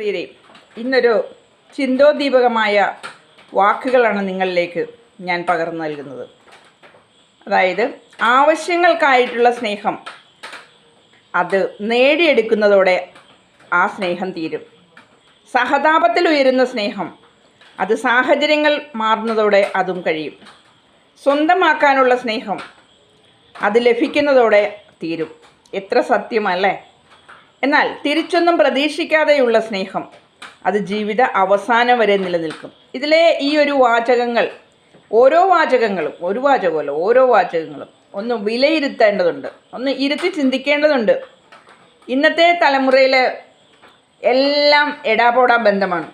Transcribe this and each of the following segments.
പ്രിയരെ ഇന്നൊരു ചിന്തോദ്ദീപകമായ വാക്കുകളാണ് നിങ്ങളിലേക്ക് ഞാൻ പകർന്നു നൽകുന്നത്. അതായത് ആവശ്യങ്ങൾക്കായിട്ടുള്ള സ്നേഹം. അത് നേടിയെടുക്കുന്നതോടെ ആ സ്നേഹം തീരും. സഹതാപത്തിൽ ഉയരുന്ന സ്നേഹം. അത് സാഹചര്യങ്ങൾ മാറുന്നതോടെ അതും കഴിയും. സ്വന്തമാക്കാനുള്ള സ്നേഹം. അത് ലഭിക്കുന്നതോടെ തീരും. എത്ര സത്യമല്ലേ എന്നാൽ തിരിച്ചൊന്നും പ്രതീക്ഷിക്കാതെയുള്ള സ്നേഹം അത് ജീവിത അവസാനം വരെ നിലനിൽക്കും. ഇതിലെ ഈ ഒരു വാചകങ്ങൾ ഓരോ വാചകങ്ങളും ഒരു വാചകമല്ല ഓരോ വാചകങ്ങളും ഒന്ന് വിലയിരുത്തേണ്ടതുണ്ട് ഒന്ന് ഇരുത്തി ചിന്തിക്കേണ്ടതുണ്ട്. ഇന്നത്തെ തലമുറയിൽ എല്ലാം എടാപോടാ ബന്ധമാണ്.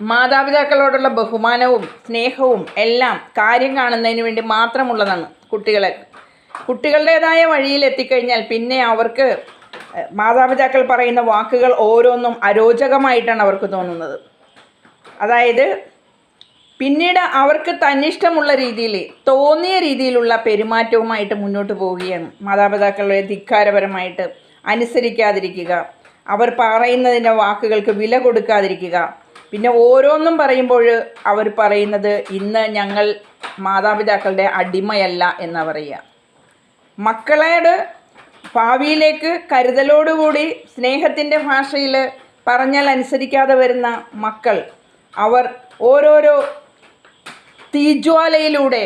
മാതാപിതാക്കളോടുള്ള ബഹുമാനവും സ്നേഹവും എല്ലാം കാര്യം കാണുന്നതിന് വേണ്ടി മാത്രമുള്ളതാണ് കുട്ടികളെ. കുട്ടികളുടേതായ വഴിയിൽ എത്തിക്കഴിഞ്ഞാൽ പിന്നെ അവർക്ക് മാതാപിതാക്കൾ പറയുന്ന വാക്കുകൾ ഓരോന്നും അരോചകമായിട്ടാണ് അവർക്ക് തോന്നുന്നത്. അതായത് പിന്നീട് അവർക്ക് തന്നിഷ്ടമുള്ള രീതിയിൽ തോന്നിയ രീതിയിലുള്ള പെരുമാറ്റവുമായിട്ട് മുന്നോട്ട് പോവുകയാണ്. മാതാപിതാക്കളുടെ ധിക്കാരപരമായിട്ട് അനുസരിക്കാതിരിക്കുക അവർ പറയുന്നതിന്റെ വാക്കുകൾക്ക് വില കൊടുക്കാതിരിക്കുക. പിന്നെ ഓരോന്നും പറയുമ്പോൾ അവർ പറയുന്നത് ഇന്ന് ഞങ്ങൾ മാതാപിതാക്കളുടെ അടിമയല്ല എന്ന് പറയുക. മക്കളോട് ഭാവിയിലേക്ക് കരുതലോടുകൂടി സ്നേഹത്തിന്റെ ഭാഷയിൽ പറഞ്ഞാൽ അനുസരിക്കാതെ വരുന്ന മക്കൾ അവർ ഓരോരോ തീജ്വാലയിലൂടെ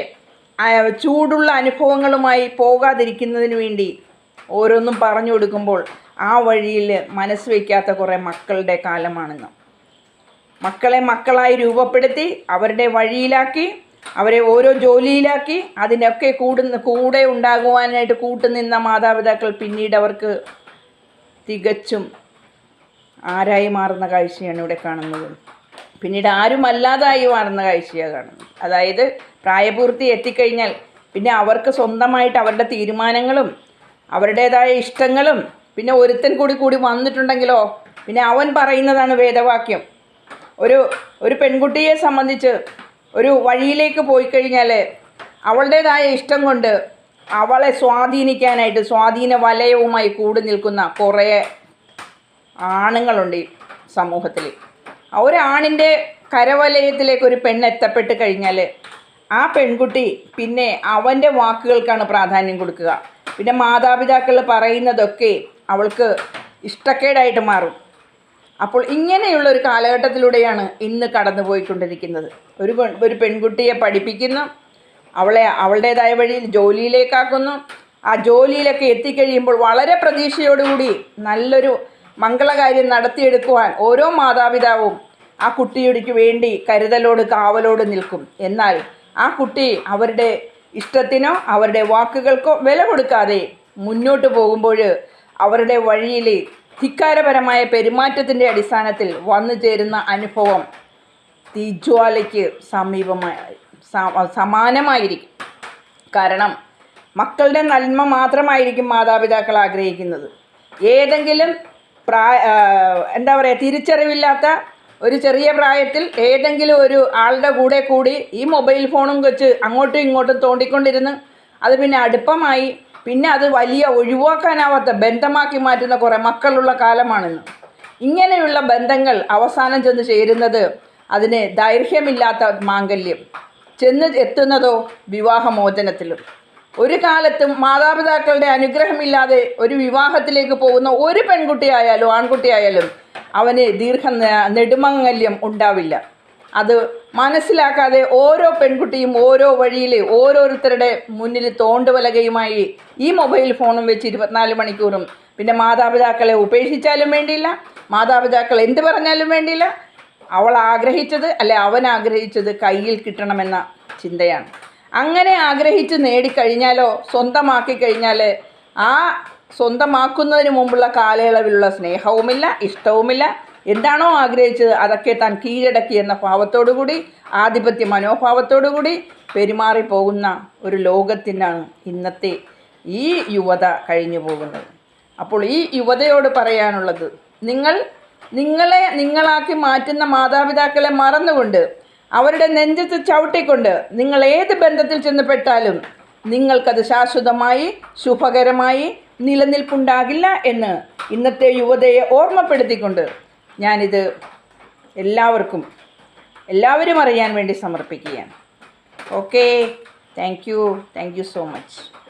ചൂടുള്ള അനുഭവങ്ങളുമായി പോകാതിരിക്കുന്നതിന് വേണ്ടി ഓരോന്നും പറഞ്ഞു കൊടുക്കുമ്പോൾ ആ വഴിയിൽ മനസ്സ് വയ്ക്കാത്ത കുറേ മക്കളുടെ കാലമാണെന്ന്. മക്കളെ മക്കളായി രൂപപ്പെടുത്തി അവരുടെ വഴിയിലാക്കി അവരെ ഓരോ ജോലിയിലാക്കി അതിനൊക്കെ കൂടുന്ന കൂടെ ഉണ്ടാകുവാനായിട്ട് കൂട്ടുനിന്ന മാതാപിതാക്കൾ പിന്നീട് അവർക്ക് തികച്ചും ആരായി മാറുന്ന കാഴ്ചയാണ് ഇവിടെ കാണുന്നത്. പിന്നീട് ആരുമല്ലാതായി മാറുന്ന കാഴ്ചയാണ് കാണുന്നത്. അതായത് പ്രായപൂർത്തി എത്തിക്കഴിഞ്ഞാൽ പിന്നെ അവർക്ക് സ്വന്തമായിട്ട് അവരുടെ തീരുമാനങ്ങളും അവരുടേതായ ഇഷ്ടങ്ങളും പിന്നെ ഒരുത്തൻ കൂടി കൂടി വന്നിട്ടുണ്ടെങ്കിലോ പിന്നെ അവൻ പറയുന്നതാണ് വേദവാക്യം. ഒരു ഒരു പെൺകുട്ടിയെ സംബന്ധിച്ച് ഒരു വഴിയിലേക്ക് പോയി കഴിഞ്ഞാൽ അവളുടേതായ ഇഷ്ടം കൊണ്ട് അവളെ സ്വാധീനിക്കാനായിട്ട് സ്വാധീന വലയവുമായി കൂടി നിൽക്കുന്ന കുറേ ആണുങ്ങളുണ്ട് ഈ സമൂഹത്തിൽ ഒരാണിന്റെ കരവലയത്തിലേക്ക് ഒരു പെണ്ണ് എത്തപ്പെട്ട് കഴിഞ്ഞാൽ ആ പെൺകുട്ടി പിന്നെ അവന്റെ വാക്കുകൾക്കാണ് പ്രാധാന്യം കൊടുക്കുക. പിന്നെ മാതാപിതാക്കൾ പറയുന്നതൊക്കെ അവൾക്ക് ഇഷ്ടക്കേടായിട്ട് മാറും. അപ്പോൾ ഇങ്ങനെയുള്ള ഒരു കാലഘട്ടത്തിലൂടെയാണ് ഇന്ന് കടന്നു പോയിക്കൊണ്ടിരിക്കുന്നത് ഒരു ഒരു പെൺകുട്ടിയെ പഠിപ്പിക്കുന്നു അവളെ അവളുടേതായ വഴിയിൽ ജോലിയിലേക്കാക്കുന്നു. ആ ജോലിയിലൊക്കെ എത്തിക്കഴിയുമ്പോൾ വളരെ പ്രതീക്ഷയോടുകൂടി നല്ലൊരു മംഗളകാര്യം നടത്തിയെടുക്കുവാൻ ഓരോ മാതാപിതാവും ആ കുട്ടിയുടിക്ക് വേണ്ടി കരുതലോട് കാവലോട് നിൽക്കും. എന്നാൽ ആ കുട്ടി അവരുടെ ഇഷ്ടത്തിനോ അവരുടെ വാക്കുകൾക്കോ വില കൊടുക്കാതെ മുന്നോട്ട് പോകുമ്പോൾ അവരുടെ വഴിയിൽ ധിക്കാരപരമായ പെരുമാറ്റത്തിന്റെ അടിസ്ഥാനത്തിൽ വന്നു ചേരുന്ന അനുഭവം തീജ്വാലയ്ക്ക് സമീപമായി സമാനമായിരിക്കും. കാരണം മക്കളുടെ നന്മ മാത്രമായിരിക്കും മാതാപിതാക്കൾ ആഗ്രഹിക്കുന്നത്. ഏതെങ്കിലും പ്രായ എന്താ പറയുക തിരിച്ചറിവില്ലാത്ത ഒരു ചെറിയ പ്രായത്തിൽ ഏതെങ്കിലും ഒരു ആളുടെ കൂടെ കൂടി ഈ മൊബൈൽ ഫോണും വെച്ച് അങ്ങോട്ടും ഇങ്ങോട്ടും തോണ്ടിക്കൊണ്ടിരുന്ന് അത് പിന്നെ അടുപ്പമായി പിന്നെ അത് വലിയ ഒഴിവാക്കാനാവാത്ത ബന്ധമാക്കി മാറ്റുന്ന കുറേ മക്കളുള്ള കാലമാണിന്ന്. ഇങ്ങനെയുള്ള ബന്ധങ്ങൾ അവസാനം ചെന്ന് ചേരുന്നത് അതിന് ദൈർഘ്യമില്ലാത്ത മാംഗല്യം. ചെന്ന് എത്തുന്നതോ വിവാഹമോചനത്തിലും. ഒരു കാലത്തും മാതാപിതാക്കളുടെ അനുഗ്രഹമില്ലാതെ ഒരു വിവാഹത്തിലേക്ക് പോകുന്ന ഒരു പെൺകുട്ടിയായാലും ആൺകുട്ടിയായാലും അവന് ദീർഘ ന- നെടുമംഗല്യം ഉണ്ടാവില്ല. അത് മനസ്സിലാക്കാതെ ഓരോ പെൺകുട്ടിയും ഓരോ വഴിയിൽ ഓരോരുത്തരുടെ മുന്നിൽ തോണ്ടുവലകയുമായി ഈ മൊബൈൽ ഫോണും വെച്ച് ഇരുപത്തിനാല് മണിക്കൂറും. പിന്നെ മാതാപിതാക്കളെ ഉപേക്ഷിച്ചാലും വേണ്ടിയില്ല. മാതാപിതാക്കൾ എന്ത് പറഞ്ഞാലും വേണ്ടിയില്ല. അവൾ ആഗ്രഹിച്ചത് അല്ലെ അവൻ ആഗ്രഹിച്ചത് കയ്യിൽ കിട്ടണമെന്ന ചിന്തയാണ്. അങ്ങനെ ആഗ്രഹിച്ച് നേടിക്കഴിഞ്ഞാലോ സ്വന്തമാക്കി കഴിഞ്ഞാൽ ആ സ്വന്തമാക്കുന്നതിന് മുമ്പുള്ള കാലയളവിലുള്ള സ്നേഹവുമില്ല ഇഷ്ടവുമില്ല. എന്താണോ ആഗ്രഹിച്ചത് അതൊക്കെ താൻ കീഴടക്കി എന്ന ഭാവത്തോടുകൂടി ആധിപത്യ മനോഭാവത്തോടുകൂടി പെരുമാറിപ്പോകുന്ന ഒരു ലോകത്തിനാണ് ഇന്നത്തെ ഈ യുവത കഴിഞ്ഞു പോകുന്നത്. അപ്പോൾ ഈ യുവതയോട് പറയാനുള്ളത് നിങ്ങൾ നിങ്ങളെ നിങ്ങളാക്കി മാറ്റുന്ന മാതാപിതാക്കളെ മറന്നുകൊണ്ട് അവരുടെ നെഞ്ചത്ത് ചവിട്ടിക്കൊണ്ട് നിങ്ങൾ ഏത് ബന്ധത്തിൽ ചെന്നപ്പെട്ടാലും നിങ്ങൾക്കത് ശാശ്വതമായി ശുഭകരമായി നിലനിൽപ്പുണ്ടാകില്ല എന്ന് ഇന്നത്തെ യുവതയെ ഓർമ്മപ്പെടുത്തിക്കൊണ്ട് ഞാനിത് എല്ലാവർക്കും എല്ലാവരും അറിയാൻ വേണ്ടി സമർപ്പിക്കുകയാണ്. Okay thank you thank you so much